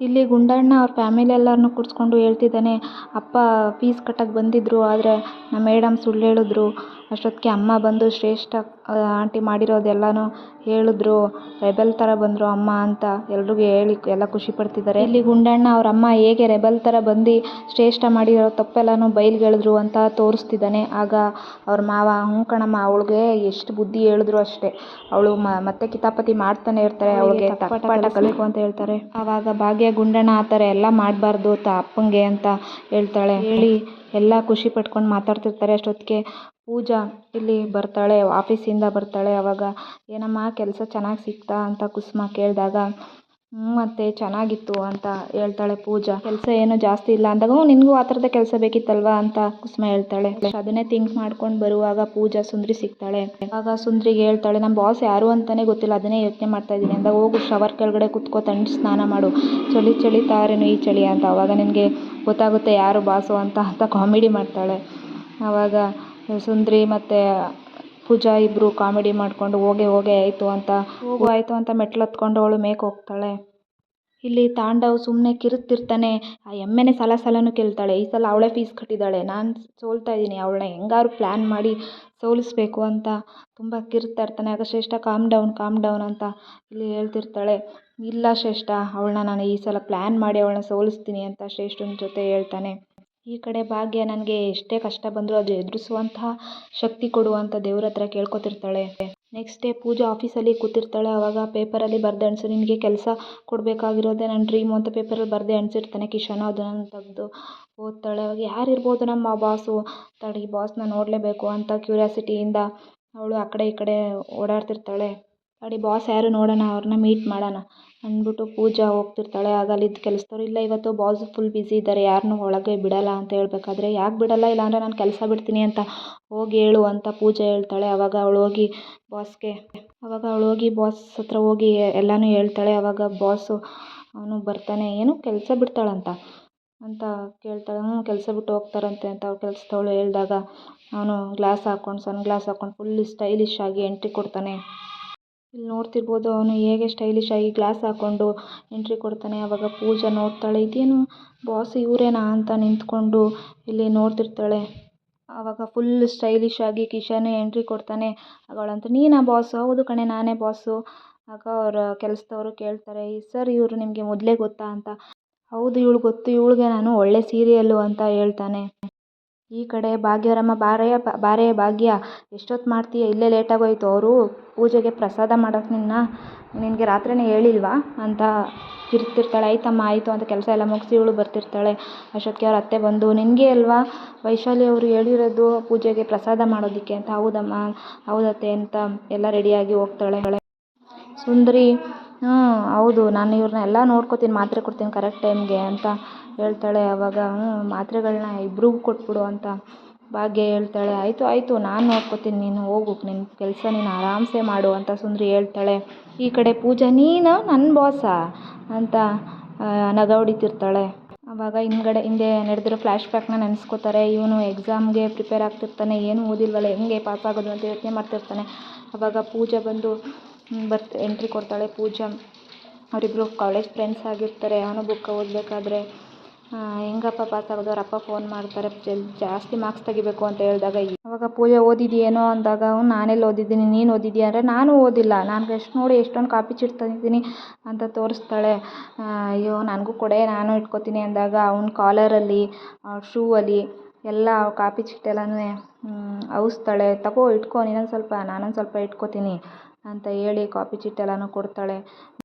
ಇಲ್ಲಿ ಗುಂಡಣ್ಣ ಅವ್ರ ಫ್ಯಾಮಿಲಿ ಎಲ್ಲರನ್ನೂ ಕೂರಿಸ್ಕೊಂಡು ಹೇಳ್ತಿದ್ದಾನೆ, ಅಪ್ಪ ಫೀಸ್ ಕಟ್ಟಕ್ಕೆ ಬಂದಿದ್ದರು ಆದರೆ ನಮ್ಮ ಮೇಡಮ್ ಸುಳ್ಳು ಹೇಳಿದ್ರು. ಅಷ್ಟೊತ್ತಿಗೆ ಅಮ್ಮ ಬಂದು ಶ್ರೇಷ್ಠ ಆಂಟಿ ಮಾಡಿರೋದೆಲ್ಲನೂ ಹೇಳಿದ್ರು. ರೆಬೆಲ್ ಥರ ಬಂದರು ಅಮ್ಮ ಅಂತ ಎಲ್ರಿಗೂ ಹೇಳಿ ಎಲ್ಲ ಖುಷಿ ಪಡ್ತಿದ್ದಾರೆ. ಇಲ್ಲಿ ಗುಂಡಣ್ಣ ಅವ್ರ ಅಮ್ಮ ಹೇಗೆ ರೆಬೆಲ್ ಥರ ಬಂದು ಶ್ರೇಷ್ಠ ಮಾಡಿರೋ ತಪ್ಪೆಲ್ಲನೂ ಬಯಲ್ಗೆಳೆದ್ರು ಅಂತ ತೋರಿಸ್ತಿದ್ದಾನೆ. ಆಗ ಅವ್ರ ಮಾವ ಹ್ಞೂ ಕಣಮ್ಮ ಅವಳಿಗೆ ಎಷ್ಟು ಬುದ್ಧಿ ಹೇಳಿದ್ರು ಅಷ್ಟೇ. ಅವಳು ಮತ್ತೆ ಕಿತಾಪತಿ ಮಾಡ್ತಾನೆ ಇರ್ತಾರೆ ಅವಳಿಗೆ ಪಾಠ ಕಲಿಕು ಅಂತ ಹೇಳ್ತಾರೆ. ಆವಾಗ ಭಾಗ್ಯ ಗುಂಡಣ್ಣ ಆ ಥರ ಎಲ್ಲ ಮಾಡಬಾರ್ದು ತ ಅಪ್ಪಂಗೆ ಅಂತ ಹೇಳ್ತಾಳೆ. ಹೇಳಿ ಎಲ್ಲ ಖುಷಿ ಪಟ್ಕೊಂಡು ಮಾತಾಡ್ತಿರ್ತಾರೆ ಅಷ್ಟೊತ್ತಿಗೆ. ಪೂಜಾ ಇಲ್ಲಿ ಬರ್ತಾಳೆ, ಆಫೀಸಿಂದ ಬರ್ತಾಳೆ, ಅವಾಗ ಏನಮ್ಮ ಕೆಲಸ ಚೆನ್ನಾಗಿ ಸಿಕ್ತಾ ಅಂತ ಕುಸುಮ ಕೇಳಿದಾಗ ಹ್ಞೂ ಅತ್ತೆ ಚೆನ್ನಾಗಿತ್ತು ಅಂತ ಹೇಳ್ತಾಳೆ ಪೂಜಾ. ಕೆಲಸ ಏನು ಜಾಸ್ತಿ ಇಲ್ಲ ಅಂದಾಗ ಹ್ಞೂ ನಿನಗೂ ಆ ಥರದ ಕೆಲಸ ಬೇಕಿತ್ತಲ್ವಾ ಅಂತ ಕುಸುಮ ಹೇಳ್ತಾಳೆ. ಅದನ್ನೇ ಥಿಂಕ್ ಮಾಡ್ಕೊಂಡು ಬರುವಾಗ ಪೂಜಾ ಸುಂದ್ರಿ ಸಿಗ್ತಾಳೆ. ಆಗ ಸುಂದ್ರಿಗೆ ಹೇಳ್ತಾಳೆ ನಮ್ಮ ಬಾಸ್ ಯಾರು ಅಂತಲೇ ಗೊತ್ತಿಲ್ಲ, ಅದನ್ನೇ ಯೋಚನೆ ಮಾಡ್ತಾ ಇದ್ದೀನಿ. ಅಂದಾಗ ಹೋಗು ಶವರ್ ಕೆಳಗಡೆ ಕುತ್ಕೋ ತಣ್ಣು ಸ್ನಾನ ಮಾಡು. ಚಳಿ ಚಳಿ ತಾರೇನು ಈ ಚಳಿ ಅಂತ. ಅವಾಗ ನಿನಗೆ ಗೊತ್ತಾಗುತ್ತೆ ಯಾರು ಬಾಸು ಅಂತ ಅಂತ ಕಾಮಿಡಿ ಮಾಡ್ತಾಳೆ. ಆವಾಗ ಸುಂದ್ರಿ ಮತ್ತು ಪೂಜಾ ಇಬ್ಬರು ಕಾಮಿಡಿ ಮಾಡಿಕೊಂಡು ಹೋಗೆ ಹೋಗೆ ಆಯಿತು ಅಂತ, ಹೋಗು ಆಯಿತು ಅಂತ ಮೆಟ್ಲು ಹತ್ಕೊಂಡು ಅವಳು ಮೇಕ್ ಹೋಗ್ತಾಳೆ. ಇಲ್ಲಿ ತಾಂಡವ್ ಸುಮ್ಮನೆ ಕಿರುಚ್ತಿರ್ತಾನೆ ಆ ಎಮ್ಮೆನೇ ಸಲ ಸಲನೂ ಕೇಳ್ತಾಳೆ. ಈ ಸಲ ಅವಳೇ ಫೀಸ್ ಕಟ್ಟಿದ್ದಾಳೆ ನಾನು ಸೋಲ್ತಾ ಇದ್ದೀನಿ, ಅವಳನ್ನ ಹೆಂಗಾರು ಪ್ಲ್ಯಾನ್ ಮಾಡಿ ಸೋಲಿಸ್ಬೇಕು ಅಂತ. ತುಂಬ ಕಿರ್ಚ್ತಾ ಇರ್ತಾನೆ. ಆಗ ಶ್ರೇಷ್ಠ ಕಾಮ್ ಡೌನ್ ಕಾಮ್ ಡೌನ್ ಅಂತ ಇಲ್ಲಿ ಹೇಳ್ತಿರ್ತಾಳೆ. ಇಲ್ಲ ಶ್ರೇಷ್ಠ, ಅವಳನ್ನ ನಾನು ಈ ಸಲ ಪ್ಲ್ಯಾನ್ ಮಾಡಿ ಅವಳನ್ನ ಸೋಲಿಸ್ತೀನಿ ಅಂತ ಶ್ರೇಷ್ಠನ ಜೊತೆ ಹೇಳ್ತಾನೆ. ಈ ಕಡೆ ಭಾಗ್ಯ ನನಗೆ ಎಷ್ಟೇ ಕಷ್ಟ ಬಂದರೂ ಅದು ಎದುರಿಸುವಂತಹ ಶಕ್ತಿ ಕೊಡುವಂಥ ದೇವ್ರ ಹತ್ರ ಕೇಳ್ಕೊತಿರ್ತಾಳೆ. ನೆಕ್ಸ್ಟ್ ಡೇ ಪೂಜಾ ಆಫೀಸಲ್ಲಿ ಕೂತಿರ್ತಾಳೆ. ಆವಾಗ ಪೇಪರಲ್ಲಿ ಬರೆದು ಅಣಿಸು ನಿನಗೆ ಕೆಲಸ ಕೊಡಬೇಕಾಗಿರೋದೇ ನನ್ನ ಡ್ರೀಮು ಅಂತ ಪೇಪರಲ್ಲಿ ಬರೆದೇ ಅಣಿಸಿರ್ತಾನೆ ಕಿಶನ್. ಅದನ್ನು ತೆಗೆದು ಓದ್ತಾಳೆ. ಅವಾಗ, ಯಾರು ಇರ್ಬೋದು ನಮ್ಮ ಬಾಸು ತಡಿ ಬಾಸ್ನ ನೋಡಲೇಬೇಕು ಅಂತ ಕ್ಯೂರಿಯಾಸಿಟಿಯಿಂದ ಅವಳು ಆ ಕಡೆ ಈ ಕಡೆ ಓಡಾಡ್ತಿರ್ತಾಳೆ. ತಡಿ ಬಾಸ್ ಯಾರು ನೋಡೋಣ ಅವ್ರನ್ನ ಮೀಟ್ ಮಾಡೋಣ ಅಂದ್ಬಿಟ್ಟು ಪೂಜಾ ಹೋಗ್ತಿರ್ತಾಳೆ. ಆಗ ಅಲ್ಲಿದ್ದ ಕೆಲಸದವ್ರು, ಇಲ್ಲ, ಇವತ್ತು ಬಾಸ್ ಫುಲ್ ಬ್ಯುಸಿ ಇದ್ದಾರೆ ಯಾರನ್ನೂ ಒಳಗೆ ಬಿಡೋಲ್ಲ ಅಂತ ಹೇಳಬೇಕಾದ್ರೆ, ಯಾಕೆ ಬಿಡೋಲ್ಲ? ಇಲ್ಲಾಂದರೆ ನಾನು ಕೆಲಸ ಬಿಡ್ತೀನಿ ಅಂತ ಹೋಗಿ ಹೇಳು ಅಂತ ಪೂಜಾ ಹೇಳ್ತಾಳೆ. ಆವಾಗ ಅವಳು ಹೋಗಿ ಬಾಸ್ಗೆ ಆವಾಗ ಅವಳು ಹೋಗಿ ಬಾಸ್ ಹತ್ರ ಹೋಗಿ ಎಲ್ಲನೂ ಹೇಳ್ತಾಳೆ. ಆವಾಗ ಬಾಸು ಅವನು ಬರ್ತಾನೆ, ಏನು ಕೆಲಸ ಬಿಡ್ತಾಳಂತ? ಅಂತ ಕೇಳ್ತಾಳೆ. ಹ್ಞೂ ಕೆಲಸ ಬಿಟ್ಟು ಹೋಗ್ತಾರಂತೆ ಅಂತ ಅವ್ರು ಕೆಲಸದವಳು ಹೇಳಿದಾಗ, ಅವನು ಗ್ಲಾಸ್ ಹಾಕ್ಕೊಂಡು ಸನ್ ಗ್ಲಾಸ್ ಹಾಕ್ಕೊಂಡು ಫುಲ್ ಸ್ಟೈಲಿಶ್ ಆಗಿ ಎಂಟ್ರಿ ಕೊಡ್ತಾನೆ. ಇಲ್ಲಿ ನೋಡ್ತಿರ್ಬೋದು ಅವನು ಹೇಗೆ ಸ್ಟೈಲಿಶ್ ಆಗಿ ಗ್ಲಾಸ್ ಹಾಕೊಂಡು ಎಂಟ್ರಿ ಕೊಡ್ತಾನೆ ಆವಾಗ ಪೂಜಾ ನೋಡ್ತಾಳೆ, ಇದೇನು ಬಾಸ್ ಇವರೇನಾ ಅಂತ ನಿಂತ್ಕೊಂಡು ಇಲ್ಲಿ ನೋಡ್ತಿರ್ತಾಳೆ. ಅವಾಗ ಫುಲ್ ಸ್ಟೈಲಿಶ್ ಆಗಿ ಕಿಶನ್ ಎಂಟ್ರಿ ಕೊಡ್ತಾನೆ. ಅವಳಂತ, ನೀನಾ ಬಾಸ್ ಹೌದು ಕಣೆ, ನಾನೇ ಬಾಸು ಆಗ ಅವರ ಕೆಲಸದವರು ಕೇಳ್ತಾರೆ ಸರ್ ಇವರು ನಿಮಗೆ ಮೊದಲೇ ಗೊತ್ತಾ? ಅಂತ. ಹೌದು, ಇವಳು ಗೊತ್ತು, ಇವಳಿಗೆ ನಾನು ಒಳ್ಳೆ ಸೀರಿಯಲ್ಲು ಅಂತ ಹೇಳ್ತಾನೆ. ಈ ಕಡೆ ಭಾಗ್ಯರಮ್ಮ ಬಾರಯ್ಯ ಬಾರೇ ಭಾಗ್ಯ, ಎಷ್ಟೊತ್ತು ಮಾಡ್ತೀಯ? ಇಲ್ಲೇ ಲೇಟಾಗೋಯ್ತು. ಅವರು ಪೂಜೆಗೆ ಪ್ರಸಾದ ಮಾಡೋಕೆ ನಿನ್ನ, ನಿನಗೆ ರಾತ್ರಿನೇ ಹೇಳಿಲ್ವಾ? ಅಂತ ಕಿರ್ಚ್ತಿರ್ತಾಳೆ ಆಯ್ತಮ್ಮ, ಆಯಿತು ಅಂತ ಕೆಲಸ ಎಲ್ಲ ಮುಗಿಸಿ ಇವಳು ಬರ್ತಿರ್ತಾಳೆ. ಅಷ್ಟೊತ್ತಿಗೆ ಅವ್ರ ಅತ್ತೆ ಬಂದು, ನಿನಗೆ ಅಲ್ವಾ ವೈಶಾಲಿ ಅವರು ಹೇಳಿರೋದು ಪೂಜೆಗೆ ಪ್ರಸಾದ ಮಾಡೋದಕ್ಕೆ ಅಂತ? ಹೌದಮ್ಮ, ಹೌದತ್ತೆ ಅಂತ ಎಲ್ಲ ರೆಡಿಯಾಗಿ ಹೋಗ್ತಾಳೆ ಸುಂದರಿ ಹ್ಞೂ ಹೌದು. ನಾನು ಇವ್ರನ್ನ ಎಲ್ಲ ನೋಡ್ಕೋತೀನಿ. ಮಾತ್ರೆ ಕೊಡ್ತೀನಿ ಕರೆಕ್ಟ್ ಟೈಮ್ಗೆ, ಅಂತ ಹೇಳ್ತಾಳೆ ಹ್ಞೂ ಮಾತ್ರೆಗಳನ್ನ ಇಬ್ರಿಗೂ ಕೊಟ್ಬಿಡು ಅಂತ ಭಾಗ್ಯ ಹೇಳ್ತಾಳೆ. ಆಯಿತು ಆಯಿತು, ನಾನು ನೋಡ್ಕೋತೀನಿ, ನೀನು ಹೋಗು ನಿನ್ನ ಕೆಲಸ ನೀನು ಆರಾಮ್ಸೆ ಮಾಡು ಅಂತ ಸುಂದರಿ ಹೇಳ್ತಾಳೆ. ಈ ಕಡೆ ಪೂಜಾ, ನೀನು ನನ್ನ ಬಾಸಾ ಅಂತ ನಗ ಹೊಡಿತಿರ್ತಾಳೆ ಆವಾಗ ಹಿಂದ್ಗಡೆ, ಹಿಂದೆ ನಡೆದಿರೋ ಫ್ಲ್ಯಾಶ್ ಬ್ಯಾಕ್ನ ನೆನೆಸ್ಕೋತಾರೆ. ಇವನು ಎಕ್ಸಾಮ್ಗೆ ಪ್ರಿಪೇರ್ ಆಗ್ತಿರ್ತಾನೆ, ಏನೂ ಓದಿಲ್ವಲ್ಲ, ಹೆಂಗೆ ಪಾಸ್ ಆಗೋದು ಅಂತ ಯೋಚನೆ ಮಾಡ್ತಿರ್ತಾನೆ. ಆವಾಗ ಪೂಜಾ ಬಂದು ಬರ್ತ್ ಎಂಟ್ರಿ ಕೊಡ್ತಾಳೆ ಪೂಜಾ. ಅವರಿಬ್ಬರು ಕಾಲೇಜ್ ಫ್ರೆಂಡ್ಸ್ ಆಗಿರ್ತಾರೆ, ಅವನು ಬುಕ್ ಓದಬೇಕಾದ್ರೆ. ಹೆಂಗಪ್ಪ ಪಾಸ್ ಆಗೋದು ಅವ್ರ ಅಪ್ಪ ಫೋನ್ ಮಾಡ್ತಾರೆ ಜಾಸ್ತಿ ಮಾರ್ಕ್ಸ್ ತೆಗಿಬೇಕು ಅಂತ ಹೇಳಿದಾಗ ಅವಾಗ ಪೂಜೆ ಓದಿದ್ಯೇನೋ ಅಂದಾಗ, ಅವ್ನು ನಾನೆಲ್ಲಿ ಓದಿದ್ದೀನಿ, ನೀನು ಓದಿದ್ದೀಯಾ ಅಂದರೆ, ನಾನು ಓದಿಲ್ಲ, ನಾನು ಎಷ್ಟು ನೋಡಿ ಎಷ್ಟೊಂದು ಕಾಪಿ ಚೀಟ್ ತಂದಿದ್ದೀನಿ ಅಂತ ತೋರಿಸ್ತಾಳೆ. ಅಯ್ಯೋ, ನನಗೂ ಕೊಡೆ, ನಾನು ಇಟ್ಕೋತೀನಿ ಅಂದಾಗ, ಅವ್ನ ಕಾಲರಲ್ಲಿ ಶೂ ಅಲ್ಲಿ ಎಲ್ಲ ಕಾಪಿ ಚೀಟೆಲ್ಲನೂ ಔಸ್ತಾಳೆ ತಗೋ, ಇಟ್ಕೋ, ನೀನೊಂದು ಸ್ವಲ್ಪ, ನಾನೊಂದು ಸ್ವಲ್ಪ ಇಟ್ಕೋತೀನಿ ಅಂತ ಹೇಳಿ ಕಾಪಿ ಚೀಟ್ ಎಲ್ಲನೂ ಕೊಡ್ತಾಳೆ.